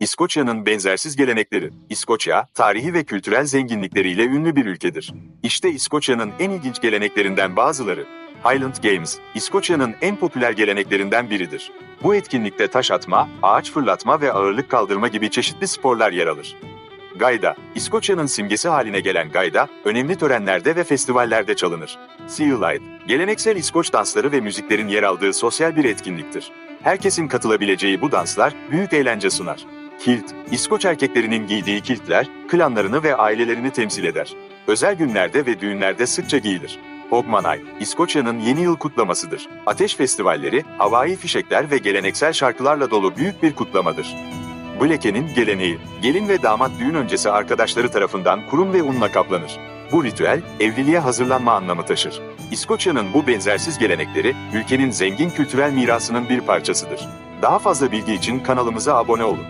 İskoçya'nın benzersiz gelenekleri. İskoçya, tarihi ve kültürel zenginlikleriyle ünlü bir ülkedir. İşte İskoçya'nın en ilginç geleneklerinden bazıları. Highland Games, İskoçya'nın en popüler geleneklerinden biridir. Bu etkinlikte taş atma, ağaç fırlatma ve ağırlık kaldırma gibi çeşitli sporlar yer alır. Gayda, İskoçya'nın simgesi haline gelen gayda, önemli törenlerde ve festivallerde çalınır. Sealide, geleneksel İskoç dansları ve müziklerin yer aldığı sosyal bir etkinliktir. Herkesin katılabileceği bu danslar büyük eğlence sunar. Kilt, İskoç erkeklerinin giydiği kiltler, klanlarını ve ailelerini temsil eder. Özel günlerde ve düğünlerde sıkça giyilir. Hogmanay, İskoçya'nın yeni yıl kutlamasıdır. Ateş festivalleri, havai fişekler ve geleneksel şarkılarla dolu büyük bir kutlamadır. Bleke'nin geleneği, gelin ve damat düğün öncesi arkadaşları tarafından kurum ve unla kaplanır. Bu ritüel, evliliğe hazırlanma anlamı taşır. İskoçya'nın bu benzersiz gelenekleri, ülkenin zengin kültürel mirasının bir parçasıdır. Daha fazla bilgi için kanalımıza abone olun.